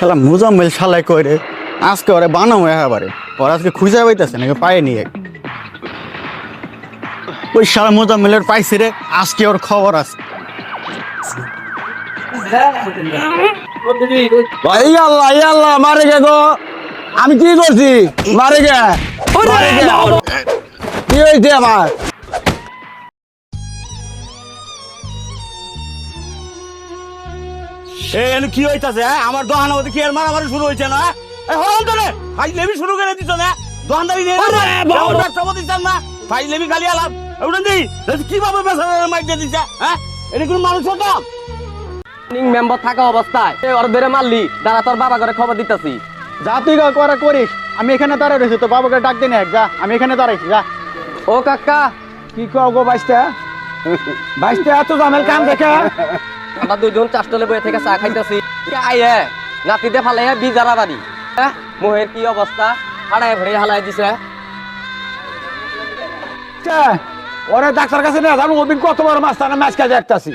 শালা মুজাম্মেল শালাই কইরে আজকে ওরে বানাও এবারে ওর আজকে খুঁজে পাইতেছে নাকি পায়ে নিয়ে। ওই শালা মুজাম্মেলের পাইছি রে আজকে ওর খবর আছে। আল্লাহ আল্লাহ মারে গে গো। আমি কি করছি? মারে গে। কি হয়েছে আমার এই কি হইতাছে হ্যাঁ? আমার দোকানের মধ্যে কি আর মারামারি শুরু হয়েছে না এই হরম তো রে ভাই লেবি শুরু করে দিছ না? দোকানদারি নেই ব্যবসা দিচ্ছেন না? ভাই লেবি খালি আলাপ। ওটা নেই কীভাবে বেসার মাইক দিয়ে দিচ্ছে হ্যাঁ? এটা কোনো মানুষ হতো? মেম্বার থাকা অবস্থায় এ ওর ধরে মারলি দাঁড়া তোর বাবা করে খবর দিতেছি। যা তুই করা করিস। আমি এখানে দাঁড়াই রয়েছি তো বাবাকে ডাক দিন এক যা। আমি এখানে দাঁড়াইছি যা। ও কাকা! কি কও গো বাইশটা বাইশটা এত জামেল কাম দেখে আমরা দুইজন চাষতলে বয়ে থেকে চা খাইতেছি। আইয়ে? নাতিতে ফালে বিজারা বাড়ি হ্যাঁ মোহের কি অবস্থা? হাড়ায় ভরে হালাই দিছে। কে? ওরে ডাক্তার কাছে নিয়ে যাব ওদিন কত বড় মাছ তারা মাছ কাজে একটাছি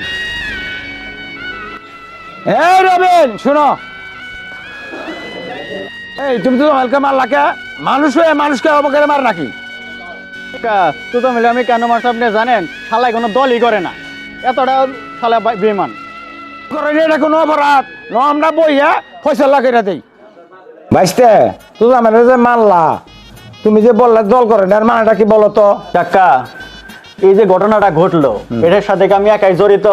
এই রবিন শুনো। এই তুমি তো হালকা মার লাকে মানুষ হয়ে মানুষকে অবকারে মার নাকি? তুই তো মিলে আমি কেন মারছি আপনি জানেন? শালাই কোনো দলই করে না। এতটা শালা বেমান করে এটা কোনো অপরাধ? ন আমরা বইয়া করে দেই। আমার যে মারলা তুমি যে বললা দল করে না এর মানেটা কি বলো তো? কাকা এই যে ঘটনাটা ঘটলো এটার সাথে আমি একাই জড়িত?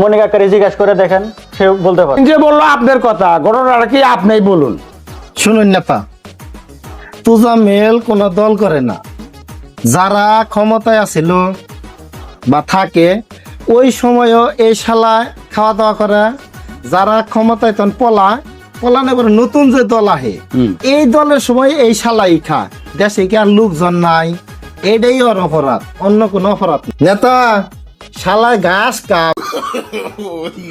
মনে কাকারে জিজ্ঞেস করে দেখেন সে বলতে পারে। যে বলল আপনার কথা ঘটনাটা কি আপনিই বলুন। শুনুন নেতা তুজা মেল কোন দল করে না। যারা ক্ষমতায় আছিল বা থাকে ওই সময়ও এই শালা খাওয়া দাওয়া করে যারা ক্ষমতায় তখন পলা পলানে করে নতুন যে দল আহে এই দলের সময় এই শালাই খা। দেশে কি আর লোকজন নাই? এটাই ওর অপরাধ অন্য কোনো অপরাধ নেতা! শালায় গাছ কাপ